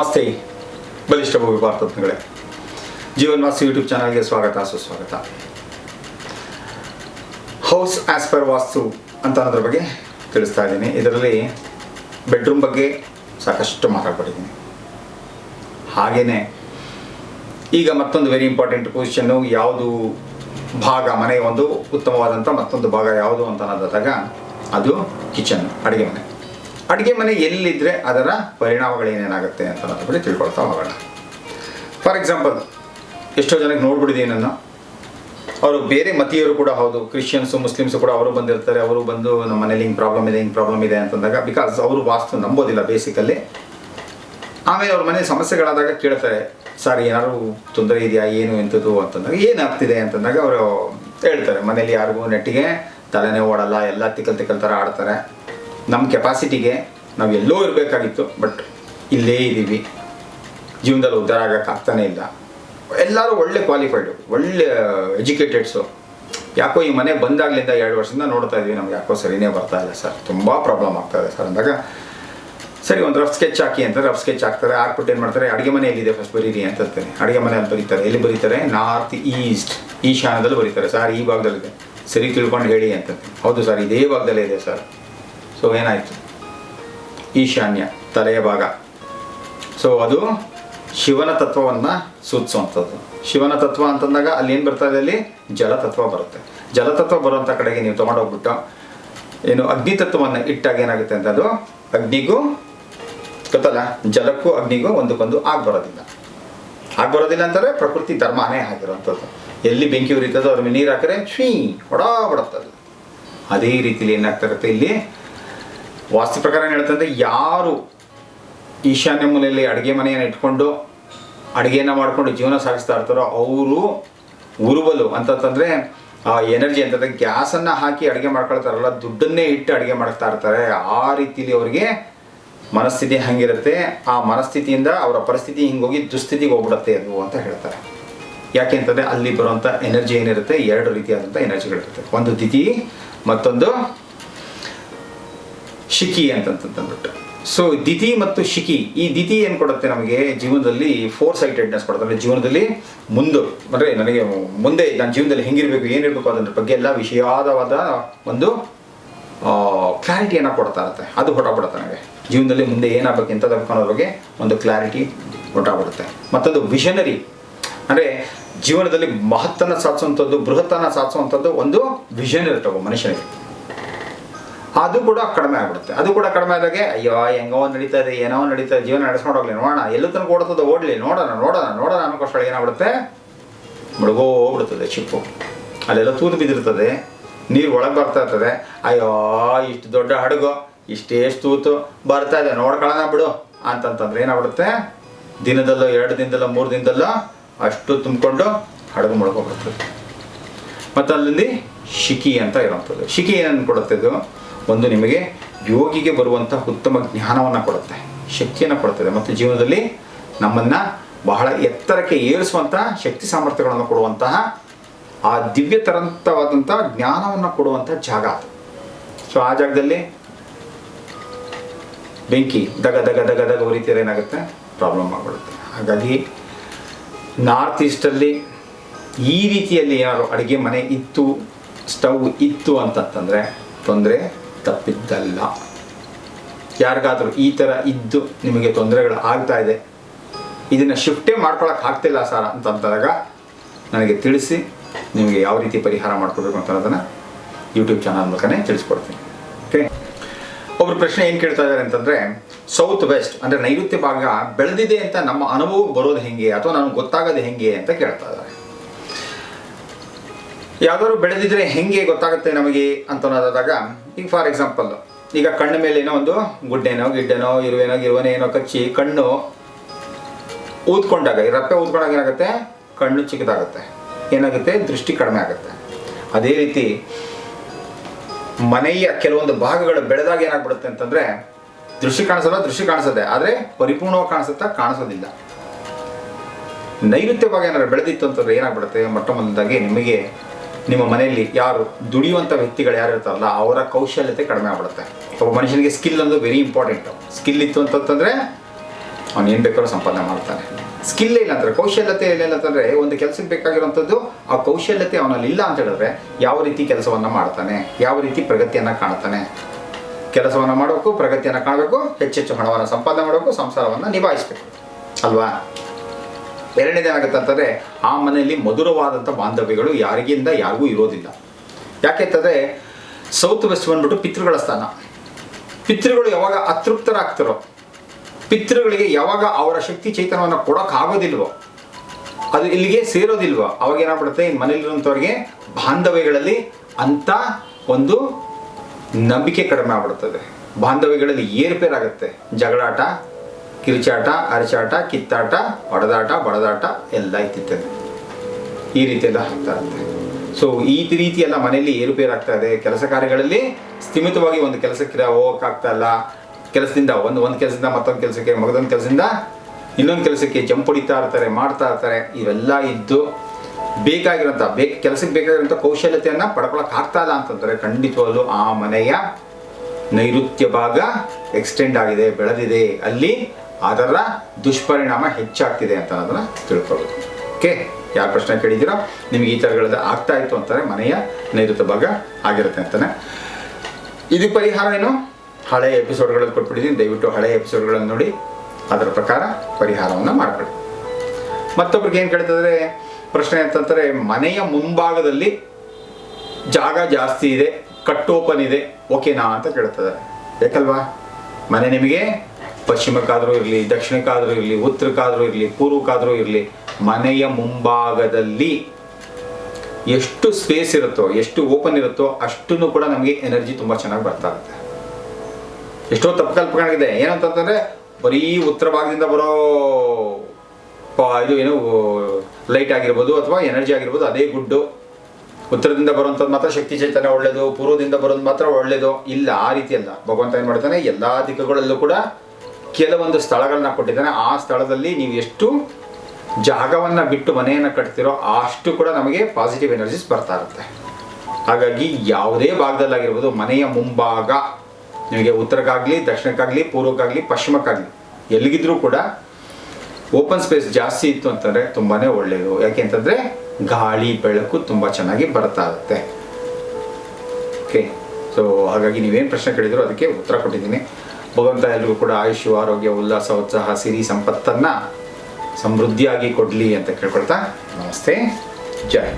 ನಮಸ್ತೆ ಬಲಿಷ್ಠ ಭೂಮಿ ಜೀವನ್ ವಾಸ್ತು ಯೂಟ್ಯೂಬ್ ಚಾನಲ್ಗೆ ಸ್ವಾಗತ, ಸುಸ್ವಾಗತ. ಹೌಸ್ ಆಸ್ ಪರ್ ವಾಸ್ತು ಅಂತ ಅನ್ನೋದ್ರ ಬಗ್ಗೆ ತಿಳಿಸ್ತಾ ಇದ್ದೀನಿ. ಇದರಲ್ಲಿ ಬೆಡ್ರೂಮ್ ಬಗ್ಗೆ ಸಾಕಷ್ಟು ಮಾತಾಡ್ಬಿಟ್ಟಿದ್ದೀನಿ. ಹಾಗೆಯೇ ಈಗ ಮತ್ತೊಂದು ವೆರಿ ಇಂಪಾರ್ಟೆಂಟ್ ಪೊಸಿಷನ್ನು ಯಾವುದು ಭಾಗ ಮನೆಯ ಒಂದು ಉತ್ತಮವಾದಂಥ ಮತ್ತೊಂದು ಭಾಗ ಯಾವುದು ಅಂತ ಅನ್ನೋದಾದಾಗ ಅದು ಕಿಚನ್ ಅಡುಗೆ ಮನೆ. ಅಡುಗೆ ಮನೆ ಎಲ್ಲಿದ್ದರೆ ಅದರ ಪರಿಣಾಮಗಳು ಏನೇನಾಗುತ್ತೆ ಅಂತ ಬಗ್ಗೆ ತಿಳ್ಕೊಳ್ತಾ ಹೋಗೋಣ. ಫಾರ್ ಎಕ್ಸಾಂಪಲ್ ಎಷ್ಟೋ ಜನಕ್ಕೆ ನೋಡ್ಬಿಟ್ಟಿದ್ದೀನಿ ನಾನು ಅವರು ಬೇರೆ ಮತೀಯರು ಕೂಡ ಹೌದು ಕ್ರಿಶ್ಚಿಯನ್ಸು ಮುಸ್ಲಿಮ್ಸು ಕೂಡ ಅವರು ಬಂದಿರ್ತಾರೆ, ಅವರು ಬಂದು ನಮ್ಮ ಮನೇಲಿ ಹಿಂಗೆ ಪ್ರಾಬ್ಲಮ್ ಇದೆ, ಹಿಂಗೆ ಪ್ರಾಬ್ಲಮ್ ಇದೆ ಅಂತಂದಾಗ ಬಿಕಾಸ್ ಅವರು ವಾಸ್ತು ನಂಬೋದಿಲ್ಲ ಬೇಸಿಕಲ್ಲಿ ಆಮೇಲೆ ಅವ್ರ ಮನೆ ಸಮಸ್ಯೆಗಳಾದಾಗ ಕೇಳ್ತಾರೆ, ಸರ್, ಏನಾದ್ರು ತೊಂದರೆ ಇದೆಯಾ, ಏನು ಎಂಥದ್ದು ಅಂತಂದಾಗ, ಏನಾಗ್ತಿದೆ? ಅಂತಂದಾಗ ಅವರು ಹೇಳ್ತಾರೆ, ಮನೇಲಿ ಯಾರಿಗೂ ನೆಟ್ಟಿಗೆ ತಲೆನೇ ಓಡಲ್ಲ, ಎಲ್ಲ ತಿಕ್ಕಲ್ ತಿಕ್ಕಲ್ ಥರ ಆಡ್ತಾರೆ. ನಮ್ಮ ಕೆಪಾಸಿಟಿಗೆ ನಾವು ಎಲ್ಲೋ ಇರಬೇಕಾಗಿತ್ತು ಬಟ್ ಇಲ್ಲೇ ಇದ್ದೀವಿ. ಜೀವನದಲ್ಲಿ ಉದ್ಧಾರ ಆಗಕ್ಕೆ ಆಗ್ತಾನೇ ಇಲ್ಲ. ಎಲ್ಲರೂ ಒಳ್ಳೆ ಕ್ವಾಲಿಫೈಡು ಒಳ್ಳೆ ಎಜುಕೇಟೆಡ್ಸು ಯಾಕೋ ಈ ಮನೆ ಬಂದಾಗಲಿಂದ ಎರಡು ವರ್ಷದಿಂದ ನೋಡ್ತಾ ಇದ್ವಿ, ನಮ್ಗೆ ಯಾಕೋ ಸರಿನೇ ಬರ್ತಾ ಇಲ್ಲ ಸರ್. ತುಂಬ ಪ್ರಾಬ್ಲಮ್ ಆಗ್ತಾ ಇದೆ ಸರ್ ಅಂದಾಗ, ಸರಿ, ಒಂದು ರಫ್ ಸ್ಕೆಚ್ ಹಾಕಿ ಅಂತ ರಫ್ ಸ್ಕೆಚ್ ಹಾಕ್ತಾರೆ. ಹಾಕ್ಬಿಟ್ಟು ಏನು ಮಾಡ್ತಾರೆ, ಅಡುಗೆ ಮನೆ ಎಲ್ಲಿದೆ? ಫಸ್ಟ್ ಬರೀರಿ ಅಂತ ಹೇಳ್ತಾರೆ. ಅಡುಗೆ ಮನೆ ಅಂತ ಬರೀತಾರೆ. ಎಲ್ಲಿ ಬರೀತಾರೆ? ನಾರ್ತ್ ಈಸ್ಟ್ ಈಶಾನದಲ್ಲಿ ಬರೀತಾರೆ. ಸರ್, ಈ ಭಾಗದಲ್ಲಿದೆ. ಸರಿ ತಿಳ್ಕೊಂಡು ಹೇಳಿ ಅಂತ ಹೌದು ಸರ್, ಇದೇ ಭಾಗದಲ್ಲೇ ಇದೆ ಸರ್. ಸೊ ಏನಾಯಿತು? ಈಶಾನ್ಯ, ತಲೆಯ ಭಾಗ. ಸೊ ಅದು ಶಿವನ ತತ್ವವನ್ನು ಸೂಚಿಸುವಂಥದ್ದು. ಶಿವನ ತತ್ವ ಅಂತಂದಾಗ ಅಲ್ಲಿ ಏನು ಬರ್ತಾ ಇದೆ ಅಲ್ಲಿ? ಜಲತತ್ವ ಬರುತ್ತೆ. ಜಲತತ್ವ ಬರುವಂಥ ಕಡೆಗೆ ನೀವು ತೊಗೊಂಡೋಗ್ಬಿಟ್ಟು ಏನು ಅಗ್ನಿ ತತ್ವವನ್ನು ಇಟ್ಟಾಗ ಏನಾಗುತ್ತೆ ಅಂತ ಅದು? ಅಗ್ನಿಗೂ, ಗೊತ್ತಲ್ಲ? ಜಲಕ್ಕೂ ಅಗ್ನಿಗೂ ಒಂದಕ್ಕೊಂದು ಆಗಿ ಬರೋದಿಲ್ಲ. ಆಗಿ ಬರೋದಿಲ್ಲ ಅಂತಂದರೆ ಪ್ರಕೃತಿ ಧರ್ಮನೇ ಆಗಿರುವಂಥದ್ದು. ಎಲ್ಲಿ ಬೆಂಕಿ ಉರಿತದೋ ಅದ್ರ ಮೇಲೆ ನೀರು ಹಾಕಿದ್ರೆ ಶ್ವೀ ಹೊಡಾ ಬಿಡುತ್ತದು ಅದೇ ರೀತಿಲಿ ಏನಾಗ್ತಾ ಇರುತ್ತೆ ಇಲ್ಲಿ? ವಾಸ್ತು ಪ್ರಕಾರ ಹೇಳ್ತಂದ್ರೆ ಯಾರು ಈಶಾನ್ಯ ಮೂಲೆಯಲ್ಲಿ ಅಡುಗೆ ಮನೆಯನ್ನು ಇಟ್ಕೊಂಡು ಅಡುಗೆಯನ್ನು ಮಾಡಿಕೊಂಡು ಜೀವನ ಸಾಗಿಸ್ತಾ ಇರ್ತಾರೋ ಅವರು ಉರುಬಲು ಅಂತಂತಂದರೆ, ಆ, ಎನರ್ಜಿ ಅಂತಂದರೆ ಗ್ಯಾಸನ್ನು ಹಾಕಿ ಅಡುಗೆ ಮಾಡ್ಕೊಳ್ತಾರಲ್ಲ, ದುಡ್ಡನ್ನೇ ಇಟ್ಟು ಅಡುಗೆ ಮಾಡ್ತಾ ಇರ್ತಾರೆ. ಆ ರೀತಿಲಿ ಅವರಿಗೆ ಮನಸ್ಥಿತಿ ಹಂಗಿರುತ್ತೆ. ಆ ಮನಸ್ಥಿತಿಯಿಂದ ಅವರ ಪರಿಸ್ಥಿತಿ ಹಿಂಗೋಗಿ ದುಸ್ಥಿತಿಗೆ ಹೋಗ್ಬಿಡುತ್ತೆ ಅದು ಅಂತ ಹೇಳ್ತಾರೆ. ಯಾಕೆ ಅಂತಂದರೆ ಅಲ್ಲಿ ಬರುವಂಥ ಎನರ್ಜಿ ಏನಿರುತ್ತೆ? ಎರಡು ರೀತಿಯಾದಂಥ ಎನರ್ಜಿಗಳಿರುತ್ತೆ. ಒಂದು ದಿತಿ ಮತ್ತೊಂದು ಶಿಖಿ ಅಂತಂತಂದ್ಬಿಟ್ಟು. ಸೊ ದಿತಿ ಮತ್ತು ಶಿಖಿ, ಈ ದಿತಿ ಏನು ಕೊಡುತ್ತೆ ನಮಗೆ ಜೀವನದಲ್ಲಿ ಫೋರ್ ಸೈಟೆಡ್ನೆಸ್ ಕೊಡುತ್ತೆ. ಅಂದರೆ ಜೀವನದಲ್ಲಿ ಮುಂದೆ, ಅಂದರೆ ನನಗೆ ಮುಂದೆ ನನ್ನ ಜೀವನದಲ್ಲಿ ಹೆಂಗಿರಬೇಕು, ಏನಿರಬೇಕು ಅದ್ರ ಬಗ್ಗೆ ಎಲ್ಲ ವಿಷಯವಾದವಾದ ಒಂದು ಕ್ಲಾರಿಟಿಯನ್ನು ಕೊಡ್ತಾ ಇರುತ್ತೆ. ಅದು ಹೊರಬಿಡುತ್ತೆ ನನಗೆ. ಜೀವನದಲ್ಲಿ ಮುಂದೆ ಏನಾಗಬೇಕು ಎಂತ ಅನ್ನೋದ್ರ ಬಗ್ಗೆ ಒಂದು ಕ್ಲಾರಿಟಿ ಹೊರಟಾಗ್ಬಿಡುತ್ತೆ ಮತ್ತೊಂದು ವಿಷನರಿ ಅಂದರೆ ಜೀವನದಲ್ಲಿ ಮಹತ್ತನ್ನು ಸಾಧಿಸುವಂಥದ್ದು, ಬೃಹತ್ತನ್ನು ಸಾಧಿಸುವಂಥದ್ದು ಒಂದು ವಿಷನ್ ಒಬ್ಬ ಮನುಷ್ಯನಿಗೆ. ಅದು ಕೂಡ ಕಡಿಮೆ ಆಗ್ಬಿಡುತ್ತೆ. ಅದು ಕೂಡ ಕಡಿಮೆ ಆದಾಗೆ, ಅಯ್ಯೋ, ಹೆಂಗೋ ನಡೀತಾ ಇದೆ ಏನೋ ನಡೀತಾ ಜೀವನ ನಡೆಸ್ಕೊಂಡು ಹೋಗ್ಲಿ ನೋಡೋಣ. ಎಲ್ಲೂ ತನಕ ಓಡ್ತದೆ, ಓಡಲಿ, ನೋಡೋಣ ನೋಡೋಣ ನೋಡೋಣ ಅನ್ನೋಕ್ಕೋಸ್ಕರ ಏನಾಗ್ಬಿಡುತ್ತೆ? ಮುಳುಗೋ ಬಿಡುತ್ತದೆ ಚಿಪ್ಪು. ಅಲ್ಲೆಲ್ಲ ತೂತು ಬಿದ್ದಿರ್ತದೆ, ನೀರು ಒಳಗೆ ಬರ್ತಾ ಇರ್ತದೆ. ಅಯ್ಯೋ, ಇಷ್ಟು ದೊಡ್ಡ ಹಡಗು, ಇಷ್ಟೇಷ್ಟು ತೂತು ಬರ್ತಾ ಇದೆ, ನೋಡ್ಕೊಳ್ಳೋಣ ಬಿಡು ಅಂತಂತಂದ್ರೆ ಏನಾಗ್ಬಿಡುತ್ತೆ? ದಿನದಲ್ಲೋ, ಎರಡು ದಿನದಲ್ಲೋ, ಮೂರು ದಿನದಲ್ಲೋ ಅಷ್ಟು ತುಂಬಿಕೊಂಡು ಹಡಗು ಮುಳುಗೋಗ್ಬಿಡ್ತದೆ. ಮತ್ತು ಅಲ್ಲಿ ಶಿಖಿ ಅಂತ ಇರುವಂಥದ್ದು. ಶಿಖಿ ಏನನ್ನು ಕೊಡುತ್ತೆ ಇದು? ಒಂದು ನಿಮಗೆ ಯೋಗಿಗೆ ಬರುವಂಥ ಉತ್ತಮ ಜ್ಞಾನವನ್ನು ಕೊಡುತ್ತೆ, ಶಕ್ತಿಯನ್ನು ಕೊಡುತ್ತದೆ. ಮತ್ತು ಜೀವನದಲ್ಲಿ ನಮ್ಮನ್ನು ಬಹಳ ಎತ್ತರಕ್ಕೆ ಏರಿಸುವಂತಹ ಶಕ್ತಿ ಸಾಮರ್ಥ್ಯಗಳನ್ನು ಕೊಡುವಂತಹ, ಆ ದಿವ್ಯ ತರಂತವಾದಂಥ ಜ್ಞಾನವನ್ನು ಕೊಡುವಂಥ ಜಾಗ ಸೊ ಆ ಜಾಗದಲ್ಲಿ ಬೆಂಕಿ ದಗ ದಗ ದಗ ದಗ ಉರಿತೀರ ಏನಾಗುತ್ತೆ? ಪ್ರಾಬ್ಲಮ್ ಆಗಿಬಿಡುತ್ತೆ. ಹಾಗಾಗಿ ನಾರ್ತ್ ಈಸ್ಟಲ್ಲಿ ಈ ರೀತಿಯಲ್ಲಿ ಯಾರು ಅಡುಗೆ ಮನೆ ಇತ್ತು ಸ್ಟವ್ ಇತ್ತು ಅಂತಂತಂದರೆ ತೊಂದರೆ ತಪ್ಪಿದ್ದಲ್ಲ. ಯಾರಿಗಾದರೂ ಈ ಥರ ಇದ್ದು ನಿಮಗೆ ತೊಂದರೆಗಳು ಆಗ್ತಾ ಇದೆ, ಇದನ್ನು ಶಿಫ್ಟೇ ಮಾಡ್ಕೊಳಕ್ಕೆ ಆಗ್ತಿಲ್ಲ ಸರ್ ಅಂತಂದಾಗ ನನಗೆ ತಿಳಿಸಿ, ನಿಮಗೆ ಯಾವ ರೀತಿ ಪರಿಹಾರ ಮಾಡ್ಕೊಬೇಕು ಅಂತ ಅನ್ನೋದನ್ನು ಯೂಟ್ಯೂಬ್ ಚಾನಲ್ ಮೂಲಕನೇ ತಿಳಿಸ್ಕೊಡ್ತೀನಿ. ಓಕೆ ಒಬ್ಬರು ಪ್ರಶ್ನೆ ಏನು ಕೇಳ್ತಾ ಇದ್ದಾರೆ ಅಂತಂದರೆ ಸೌತ್ ವೆಸ್ಟ್ ಅಂದರೆ ನೈಋತ್ಯ ಭಾಗ ಬೆಳೆದಿದೆ ಅಂತ ನಮ್ಮ ಅನುಭವಕ್ಕೆ ಬರೋದು ಹೆಂಗೆ ಅಥವಾ ನನಗೆ ಗೊತ್ತಾಗೋದು ಹೆಂಗೆ ಅಂತ ಕೇಳ್ತಾ ಇದ್ದಾರೆ. ಯಾವ್ದಾದ್ರು ಬೆಳೆದಿದ್ರೆ ಹೆಂಗೆ ಗೊತ್ತಾಗುತ್ತೆ ನಮಗೆ ಅಂತ ಅನ್ನೋದಾದಾಗ ಈಗ ಫಾರ್ ಎಕ್ಸಾಂಪಲ್ ಈಗ ಕಣ್ಣ ಮೇಲೆ ಏನೋ ಒಂದು ಗುಡ್ಡೆನೋ, ಗಿಡ್ಡೆನೋ, ಇರುವೆನೋ, ಗಿರುವನೋ, ಏನೋ ಕಚ್ಚಿ ಕಣ್ಣು ಊದ್ಕೊಂಡಾಗ, ಈ ರಪ್ಪೆ ಊದ್ಕೊಂಡಾಗ ಏನಾಗುತ್ತೆ? ಕಣ್ಣು ಚಿಕ್ಕದಾಗುತ್ತೆ. ಏನಾಗುತ್ತೆ? ದೃಷ್ಟಿ ಕಡಿಮೆ ಆಗುತ್ತೆ. ಅದೇ ರೀತಿ ಮನೆಯ ಕೆಲವೊಂದು ಭಾಗಗಳು ಬೆಳೆದಾಗ ಏನಾಗ್ಬಿಡುತ್ತೆ ಅಂತಂದರೆ, ದೃಷ್ಟಿ ಕಾಣಿಸಲ್ಲ, ದೃಷ್ಟಿ ಕಾಣಿಸುತ್ತೆ ಆದರೆ ಪರಿಪೂರ್ಣವಾಗಿ ಕಾಣಿಸುತ್ತಾ ಕಾಣಿಸೋದಿಲ್ಲ. ನೈರುತ್ಯ ಭಾಗ ಏನಾದ್ರು ಬೆಳೆದಿತ್ತು ಅಂತಂದ್ರೆ ಏನಾಗ್ಬಿಡುತ್ತೆ? ಮೊಟ್ಟ ಮೊದಲಾಗಿ ನಿಮಗೆ ನಿಮ್ಮ ಮನೆಯಲ್ಲಿ ಯಾರು ದುಡಿಯುವಂಥ ವ್ಯಕ್ತಿಗಳು ಯಾರು ಇರ್ತಾರಲ್ಲ, ಅವರ ಕೌಶಲ್ಯತೆ ಕಡಿಮೆ ಆಗ್ಬಿಡುತ್ತೆ. ಒಬ್ಬ ಮನುಷ್ಯನಿಗೆ ಸ್ಕಿಲ್ ಅನ್ನೋದು ವೆರಿ ಇಂಪಾರ್ಟೆಂಟ್ ಸ್ಕಿಲ್ ಇತ್ತು ಅಂತಂತಂದರೆ, ಅವನು ಏನು ಬೇಕಾದ್ರೂ ಸಂಪಾದನೆ ಮಾಡ್ತಾನೆ. ಸ್ಕಿಲ್ ಇಲ್ಲ ಅಂದರೆ, ಕೌಶಲ್ಯತೆ ಇಲ್ಲ ಅಂತಂದರೆ ಒಂದು ಕೆಲಸಕ್ಕೆ ಬೇಕಾಗಿರುವಂಥದ್ದು ಆ ಕೌಶಲ್ಯತೆ ಅವನಲ್ಲಿ ಇಲ್ಲ ಅಂತ ಹೇಳಿದ್ರೆ, ಯಾವ ರೀತಿ ಕೆಲಸವನ್ನು ಮಾಡ್ತಾನೆ, ಯಾವ ರೀತಿ ಪ್ರಗತಿಯನ್ನು ಕಾಣ್ತಾನೆ. ಕೆಲಸವನ್ನು ಮಾಡಬೇಕು, ಪ್ರಗತಿಯನ್ನು ಕಾಣಬೇಕು, ಹೆಚ್ಚೆಚ್ಚು ಹಣವನ್ನು ಸಂಪಾದನೆ ಮಾಡಬೇಕು, ಸಂಸಾರವನ್ನು ನಿಭಾಯಿಸಬೇಕು. ಅಲ್ವಾ? ಎರಡನೇದೇನಾಗುತ್ತೆ ಅಂತಂದರೆ ಆ ಮನೆಯಲ್ಲಿ ಮಧುರವಾದಂಥ ಬಾಂಧವ್ಯಗಳು ಯಾರಿಗಿಂದ ಯಾರಿಗೂ ಇರೋದಿಲ್ಲ. ಯಾಕೆಂತಂದರೆ ಸೌತ್ ವೆಸ್ಟ್ ಬಂದ್ಬಿಟ್ಟು ಪಿತೃಗಳ ಸ್ಥಾನ. ಪಿತೃಗಳು ಯಾವಾಗ ಅತೃಪ್ತರಾಗ್ತಾರೋ, ಪಿತೃಗಳಿಗೆ ಯಾವಾಗ ಅವರ ಶಕ್ತಿ ಚೈತನ್ಯವನ್ನು ಕೊಡೋಕ್ಕಾಗೋದಿಲ್ವೋ, ಅದು ಇಲ್ಲಿಗೆ ಸೇರೋದಿಲ್ವೋ, ಅವಾಗ ಏನಾಗ್ಬಿಡುತ್ತೆ? ಈ ಮನೇಲಿರುವಂಥವ್ರಿಗೆ ಬಾಂಧವ್ಯಗಳಲ್ಲಿ ಅಂಥ ಒಂದು ನಂಬಿಕೆ ಕಡಿಮೆ ಆಗ್ಬಿಡ್ತದೆ. ಬಾಂಧವ್ಯಗಳಲ್ಲಿ ಏರ್ಪೇರಾಗುತ್ತೆ, ಜಗಳಾಟ ಕಿರುಚಾಟ ಅರಚಾಟ, ಕಿತ್ತಾಟ ಹೊಡೆದಾಟ ಬಡದಾಟ ಎಲ್ಲ ಇತ್ತಿತ್ತದೆ ಈ ರೀತಿಯೆಲ್ಲ ಆಗ್ತಾ ಇರುತ್ತೆ. ಸೊ ಈ ರೀತಿ ಎಲ್ಲ ಮನೆಯಲ್ಲಿ ಏರುಪೇರಾಗ್ತಾ ಇದೆ? ಕೆಲಸ ಕಾರ್ಯಗಳಲ್ಲಿ ಸ್ಥಿಮಿತವಾಗಿ ಒಂದು ಕೆಲಸಕ್ಕೆ ಹೋಗೋಕ್ಕಾಗ್ತಾ ಇಲ್ಲ. ಕೆಲಸದಿಂದ ಒಂದು ಒಂದು ಕೆಲಸದಿಂದ ಮತ್ತೊಂದು ಕೆಲಸಕ್ಕೆ, ಮಗದೊಂದು ಕೆಲಸದಿಂದ ಇನ್ನೊಂದು ಕೆಲಸಕ್ಕೆ ಜಂಪ್ ಹೊಡಿತಾ ಇರ್ತಾರೆ, ಮಾಡ್ತಾ ಇರ್ತಾರೆ. ಇವೆಲ್ಲ ಇದ್ದು ಬೇಕಾಗಿರೋಂಥ ಬೇಕ, ಕೆಲಸಕ್ಕೆ ಬೇಕಾಗಿರೋಂಥ ಕೌಶಲ್ಯತೆಯನ್ನು ಪಡ್ಕೊಳಕ್ಕೆ ಆಗ್ತಾ ಇಲ್ಲ ಅಂತಂದರೆ ಖಂಡಿತವಾಗ್ಲೂ ಆ ಮನೆಯ ನೈಋತ್ಯ ಭಾಗ ಎಕ್ಸ್ಟೆಂಡ್ ಆಗಿದೆ, ಬೆಳೆದಿದೆ. ಅಲ್ಲಿ ಅದರ ದುಷ್ಪರಿಣಾಮ ಹೆಚ್ಚಾಗ್ತಿದೆ ಅಂತ ಅದನ್ನು ತಿಳ್ಕೊಳ್ಬೇಕು ಓಕೆ ಯಾರು ಪ್ರಶ್ನೆ ಕೇಳಿದ್ದೀರೋ ನಿಮಗೆ ಈ ಥರಗಳದ್ದು ಆಗ್ತಾ ಇತ್ತು ಅಂತಾರೆ ಮನೆಯ ನೈಋತ್ಯ ಭಾಗ ಆಗಿರುತ್ತೆ ಅಂತಾನೆ. ಇದು ಪರಿಹಾರ ಏನು? ಹಳೆಯ ಎಪಿಸೋಡ್ಗಳಲ್ಲಿ ಕೊಟ್ಬಿಟ್ಟಿದ್ದೀನಿ. ದಯವಿಟ್ಟು ಹಳೆಯ ಎಪಿಸೋಡ್ಗಳನ್ನು ನೋಡಿ. ಅದರ ಪ್ರಕಾರ ಪರಿಹಾರವನ್ನು ಮಾಡ್ಕೊಳ್ಳಿ. ಮತ್ತೊಬ್ರಿಗೆ ಏನು ಕೇಳ್ತಿದ್ರೆ, ಪ್ರಶ್ನೆ ಅಂತಂದರೆ ಮನೆಯ ಮುಂಭಾಗದಲ್ಲಿ ಜಾಗ ಜಾಸ್ತಿ ಇದೆ ಕಟ್ ಓಪನ್ ಇದೆ ಓಕೆನಾ ಅಂತ ಕೇಳ್ತಿದ್ದಾರೆ ಬೇಕಲ್ವಾ ಮನೆ ನಿಮಗೆ ಪಶ್ಚಿಮಕ್ಕಾದರೂ ಇರಲಿ, ದಕ್ಷಿಣಕ್ಕಾದರೂ ಇರಲಿ, ಉತ್ತರಕ್ಕಾದರೂ ಇರಲಿ, ಪೂರ್ವಕ್ಕಾದರೂ ಇರಲಿ, ಮನೆಯ ಮುಂಭಾಗದಲ್ಲಿ ಎಷ್ಟು ಸ್ಪೇಸ್ ಇರುತ್ತೋ, ಎಷ್ಟು ಓಪನ್ ಇರುತ್ತೋ ಅಷ್ಟನ್ನು ಕೂಡ ನಮಗೆ ಎನರ್ಜಿ ತುಂಬ ಚೆನ್ನಾಗಿ ಬರ್ತಾ ಇರುತ್ತೆ. ಎಷ್ಟೋ ತಪ್ಪು ಕಲ್ಪನೆಗಳಿದೆ. ಏನಂತಂದ್ರೆ, ಬರೀ ಉತ್ತರ ಭಾಗದಿಂದ ಬರೋ ಇದು ಏನು ಲೈಟ್ ಆಗಿರ್ಬೋದು ಅಥವಾ ಎನರ್ಜಿ ಆಗಿರ್ಬೋದು, ಅದೇ ಗುಡ್ಡು. ಉತ್ತರದಿಂದ ಬರುವಂಥದ್ದು ಮಾತ್ರ ಶಕ್ತಿ ಚೈತನ್ಯ ಒಳ್ಳೇದು, ಪೂರ್ವದಿಂದ ಬರೋದು ಮಾತ್ರ ಒಳ್ಳೇದು. ಇಲ್ಲ, ಆ ರೀತಿ ಅಲ್ಲ ಭಗವಂತ ಏನು ಮಾಡ್ತಾನೆ, ಎಲ್ಲ ದಿಕ್ಕುಗಳಲ್ಲೂ ಕೂಡ ಕೆಲವೊಂದು ಸ್ಥಳಗಳನ್ನ ಕೊಟ್ಟಿದ್ದಾನೆ. ಆ ಸ್ಥಳದಲ್ಲಿ ನೀವು ಎಷ್ಟು ಜಾಗವನ್ನು ಬಿಟ್ಟು ಮನೆಯನ್ನು ಕಟ್ತಿರೋ ಅಷ್ಟು ಕೂಡ ನಮಗೆ ಪಾಸಿಟಿವ್ ಎನರ್ಜೀಸ್ ಬರ್ತಾ ಇರುತ್ತೆ. ಹಾಗಾಗಿ ಯಾವುದೇ ಭಾಗದಲ್ಲಾಗಿರ್ಬೋದು, ಮನೆಯ ಮುಂಭಾಗ, ನಿಮಗೆ ಉತ್ತರಕ್ಕಾಗಲಿ, ದಕ್ಷಿಣಕ್ಕಾಗಲಿ, ಪೂರ್ವಕ್ಕಾಗಲಿ, ಪಶ್ಚಿಮಕ್ಕಾಗಲಿ, ಎಲ್ಲಿಗಿದ್ರೂ ಕೂಡ ಓಪನ್ ಸ್ಪೇಸ್ ಜಾಸ್ತಿ ಇತ್ತು ಅಂತಂದರೆ ತುಂಬಾ ಒಳ್ಳೆಯದು. ಯಾಕೆ ಅಂತಂದರೆ ಗಾಳಿ, ಬೆಳಕು ತುಂಬ ಚೆನ್ನಾಗಿ ಬರ್ತಾ ಇರುತ್ತೆ. ಓಕೆ ಸೊ ಹಾಗಾಗಿ ನೀವೇನು ಪ್ರಶ್ನೆ ಕೇಳಿದ್ರು ಅದಕ್ಕೆ ಉತ್ತರ ಕೊಟ್ಟಿದ್ದೀನಿ. ಭಗವಂತ ಎಲ್ರಿಗೂ ಕೂಡ ಆಯುಷ್ ಆರೋಗ್ಯ, ಉಲ್ಲಾಸ, ಉತ್ಸಾಹ, ಸಿರಿ ಸಂಪತ್ತನ್ನು ಸಮೃದ್ಧಿಯಾಗಿ ಕೊಡಲಿ ಅಂತ ಕೇಳ್ಕೊಳ್ತಾ ನಮಸ್ತೆ ಜೈ.